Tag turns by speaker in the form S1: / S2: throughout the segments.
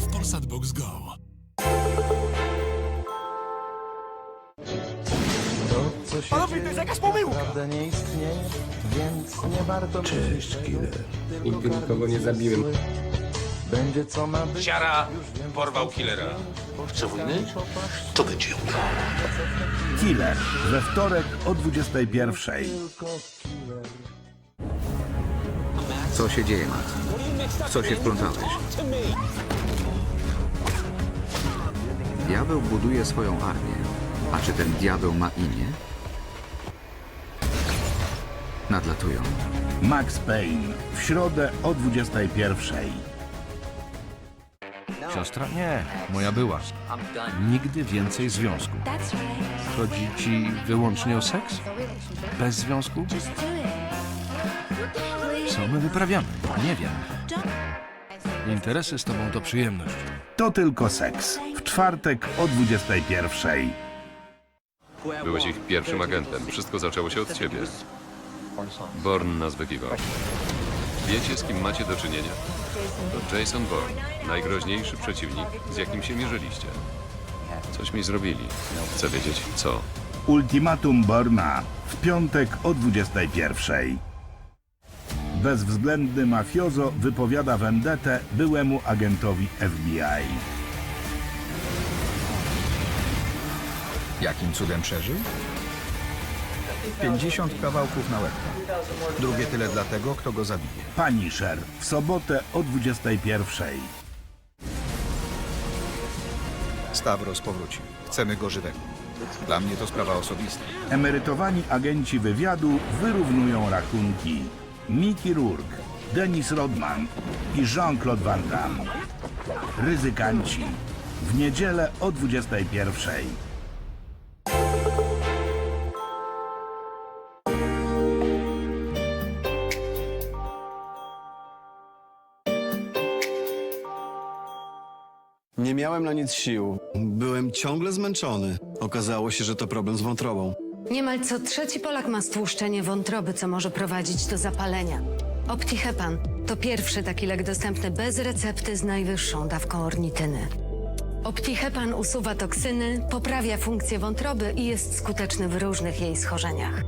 S1: W Polsat Box Go.
S2: To, co się
S3: Panowie, to jest jakaś pomyłka!
S2: Prawda nie istnieje, więc nie warto Cześć, killer.
S4: Nigdy nikogo nie zabiłem.
S2: Będzie co ma być.
S5: Siara porwał killera.
S6: Chce wojny? To będzie jutro.
S7: Killer we wtorek o 21.
S8: Co się dzieje, Max? W co się wplątałeś? Diabeł buduje swoją armię. A czy ten diabeł ma imię? Nadlatują.
S7: Max Payne w środę o 21.
S9: Siostra? Nie, moja była. Nigdy więcej związku. Chodzi ci wyłącznie o seks? Bez związku? Co my wyprawiamy? Nie wiem. Interesy z tobą to przyjemność.
S7: To tylko seks w czwartek o 21.
S10: Byłeś ich pierwszym agentem. Wszystko zaczęło się od ciebie. Born nas wykiwał. Wiecie, z kim macie do czynienia? To Jason Bourne, najgroźniejszy przeciwnik, z jakim się mierzyliście. Coś mi zrobili. Chcę wiedzieć, co.
S7: Ultimatum Borna w piątek o 21. Bezwzględny mafiozo wypowiada vendetę byłemu agentowi FBI.
S8: Jakim cudem przeżył? 50 kawałków na łebka. Drugie tyle dla tego, kto go zabije.
S7: Punisher w sobotę o 21.
S8: Stavros powrócił. Chcemy go żywego. Dla mnie to sprawa osobista.
S7: Emerytowani agenci wywiadu wyrównują rachunki. Mickey Rourke, Dennis Rodman i Jean-Claude Van Damme. Ryzykanci. W niedzielę o 21.
S3: Nie miałem na nic sił. Byłem ciągle zmęczony. Okazało się, że to problem z wątrobą.
S11: Niemal co trzeci Polak ma stłuszczenie wątroby, co może prowadzić do zapalenia. Optihepan to pierwszy taki lek dostępny bez recepty z najwyższą dawką ornityny. Optihepan usuwa toksyny, poprawia funkcję wątroby i jest skuteczny w różnych jej schorzeniach.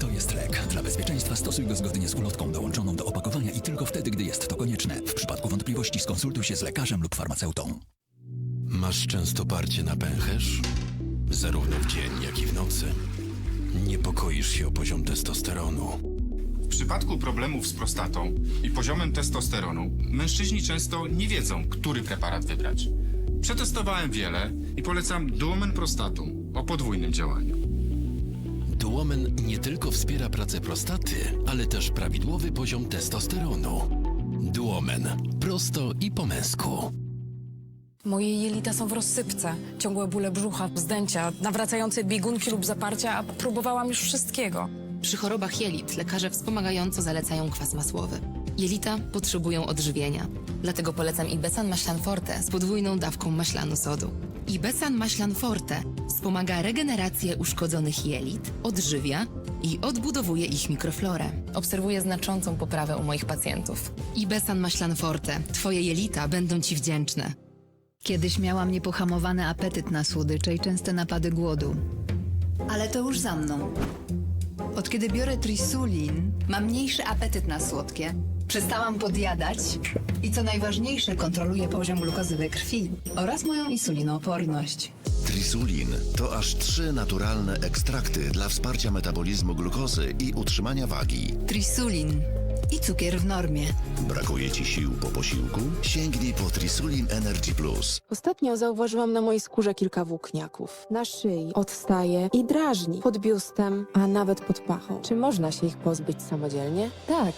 S1: To jest lek. Dla bezpieczeństwa stosuj go zgodnie z ulotką dołączoną do opakowania i tylko wtedy, gdy jest to konieczne. W przypadku wątpliwości skonsultuj się z lekarzem lub farmaceutą.
S6: Masz często parcie na pęcherz? Zarówno w dzień, jak i w nocy. Niepokoisz się o poziom testosteronu.
S5: W przypadku problemów z prostatą i poziomem testosteronu, mężczyźni często nie wiedzą, który preparat wybrać. Przetestowałem wiele i polecam Duomen Prostatum o podwójnym działaniu.
S6: Duomen nie tylko wspiera pracę prostaty, ale też prawidłowy poziom testosteronu. Duomen. Prosto i po męsku.
S12: Moje jelita są w rozsypce. Ciągłe bóle brzucha, zdęcia, nawracające biegunki lub zaparcia, a próbowałam już wszystkiego.
S11: Przy chorobach jelit lekarze wspomagająco zalecają kwas masłowy. Jelita potrzebują odżywienia. Dlatego polecam Ibesan Maślan Forte z podwójną dawką maślanu sodu. Ibesan Maślan Forte wspomaga regenerację uszkodzonych jelit, odżywia i odbudowuje ich mikroflorę. Obserwuję znaczącą poprawę u moich pacjentów. Ibesan Maślan Forte. Twoje jelita będą Ci wdzięczne.
S12: Kiedyś miałam niepohamowany apetyt na słodycze i częste napady głodu. Ale to już za mną. Od kiedy biorę trisulin, mam mniejszy apetyt na słodkie. Przestałam podjadać i co najważniejsze, kontroluję poziom glukozy we krwi oraz moją insulinooporność.
S6: Trisulin to aż trzy naturalne ekstrakty dla wsparcia metabolizmu glukozy i utrzymania wagi.
S12: Trisulin i cukier w normie.
S6: Brakuje ci sił po posiłku? Sięgnij po Trisulin Energy Plus.
S12: Ostatnio zauważyłam na mojej skórze kilka włókniaków. Na szyi odstaje i drażni, pod biustem, a nawet pod pachą. Czy można się ich pozbyć samodzielnie?
S11: Tak.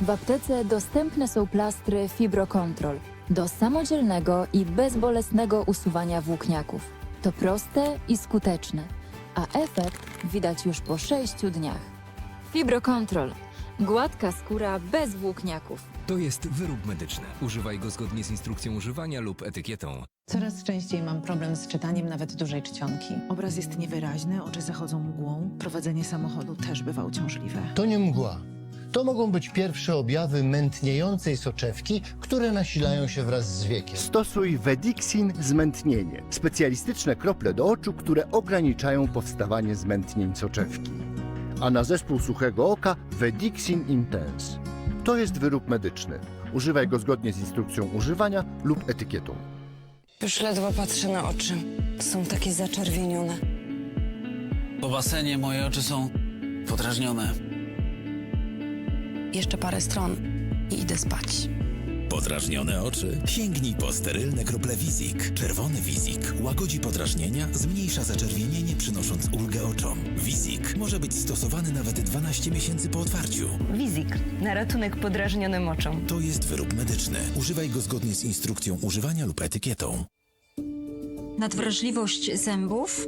S11: W aptece dostępne są plastry Fibrocontrol do samodzielnego i bezbolesnego usuwania włókniaków. To proste i skuteczne, a efekt widać już po 6 dniach. Fibrocontrol. Gładka skóra bez włókniaków.
S1: To jest wyrób medyczny. Używaj go zgodnie z instrukcją używania lub etykietą.
S12: Coraz częściej mam problem z czytaniem nawet dużej czcionki. Obraz jest niewyraźny, oczy zachodzą mgłą, prowadzenie samochodu też bywa uciążliwe.
S4: To nie mgła. To mogą być pierwsze objawy mętniejącej soczewki, które nasilają się wraz z wiekiem.
S7: Stosuj Vedixin zmętnienie. Specjalistyczne krople do oczu, które ograniczają powstawanie zmętnień soczewki. A na zespół suchego oka Vedixin Intense. To jest wyrób medyczny. Używaj go zgodnie z instrukcją używania lub etykietą.
S13: Już ledwo patrzę na oczy. Są takie zaczerwienione.
S6: Po basenie moje oczy są podrażnione.
S11: Jeszcze parę stron i idę spać.
S6: Podrażnione oczy? Sięgnij po sterylne krople Wizik. Czerwony Wizik łagodzi podrażnienia, zmniejsza zaczerwienienie, przynosząc ulgę oczom. Wizik może być stosowany nawet 12 miesięcy po otwarciu.
S13: Wizik. Na ratunek podrażnionym oczom.
S6: To jest wyrób medyczny. Używaj go zgodnie z instrukcją używania lub etykietą.
S13: Nadwrażliwość zębów?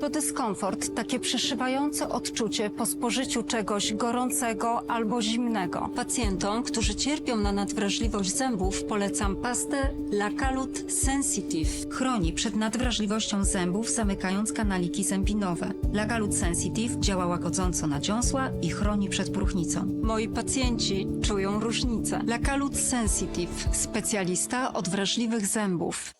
S14: To dyskomfort, takie przeszywające odczucie po spożyciu czegoś gorącego albo zimnego.
S13: Pacjentom, którzy cierpią na nadwrażliwość zębów, polecam pastę Lacalut Sensitive.
S14: Chroni przed nadwrażliwością zębów, zamykając kanaliki zębinowe. Lagalut Sensitive działa łagodząco na dziąsła i chroni przed próchnicą.
S13: Moi pacjenci czują różnicę.
S14: Lagalut Sensitive, specjalista od wrażliwych zębów.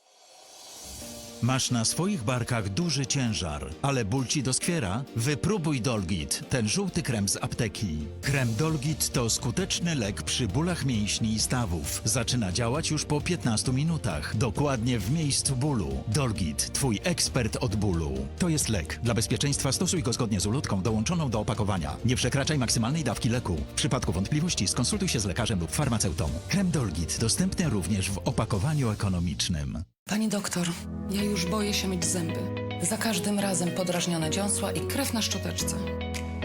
S15: Masz na swoich barkach duży ciężar, ale ból ci doskwiera? Wypróbuj Dolgit, ten żółty krem z apteki. Krem Dolgit to skuteczny lek przy bólach mięśni i stawów. Zaczyna działać już po 15 minutach, dokładnie w miejscu bólu. Dolgit, twój ekspert od bólu. To jest lek. Dla bezpieczeństwa stosuj go zgodnie z ulotką dołączoną do opakowania. Nie przekraczaj maksymalnej dawki leku. W przypadku wątpliwości skonsultuj się z lekarzem lub farmaceutą. Krem Dolgit dostępny również w opakowaniu ekonomicznym.
S11: Pani doktor, ja już boję się myć zęby. Za każdym razem podrażnione dziąsła i krew na szczoteczce.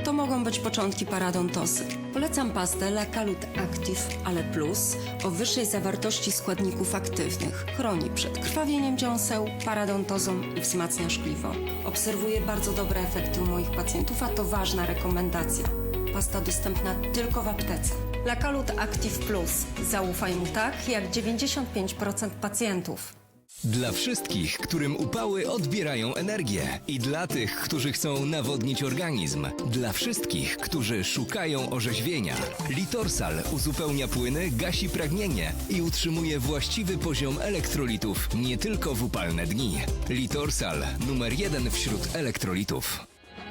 S13: To mogą być początki paradontosy. Polecam pastę Lacalut Active Ale Plus o wyższej zawartości składników aktywnych. Chroni przed krwawieniem dziąseł, paradontozą i wzmacnia szkliwo. Obserwuję bardzo dobre efekty u moich pacjentów, a to ważna rekomendacja. Pasta dostępna tylko w aptece. Lacalut Active Plus. Zaufaj mu tak, jak 95% pacjentów.
S1: Dla wszystkich, którym upały odbierają energię i dla tych, którzy chcą nawodnić organizm. Dla wszystkich, którzy szukają orzeźwienia. Litorsal uzupełnia płyny, gasi pragnienie i utrzymuje właściwy poziom elektrolitów nie tylko w upalne dni. Litorsal numer jeden wśród elektrolitów.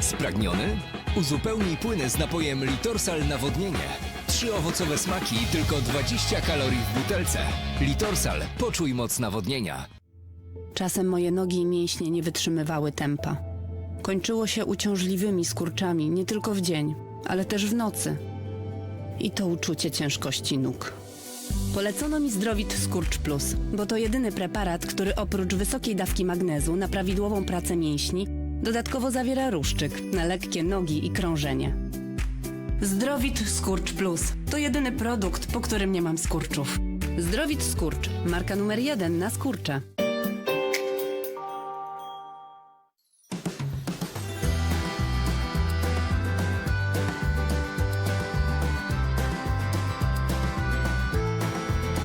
S1: Spragniony? Uzupełnij płyny z napojem Litorsal Nawodnienie. Trzy owocowe smaki i tylko 20 kalorii w butelce. Litorsal, poczuj moc nawodnienia.
S13: Czasem moje nogi i mięśnie nie wytrzymywały tempa. Kończyło się uciążliwymi skurczami nie tylko w dzień, ale też w nocy. I to uczucie ciężkości nóg. Polecono mi Zdrowit Skurcz Plus, bo to jedyny preparat, który oprócz wysokiej dawki magnezu na prawidłową pracę mięśni, dodatkowo zawiera ruszczyk na lekkie nogi i krążenie. Zdrowit Skurcz Plus to jedyny produkt, po którym nie mam skurczów. Zdrowit Skurcz, marka numer jeden na skurcze.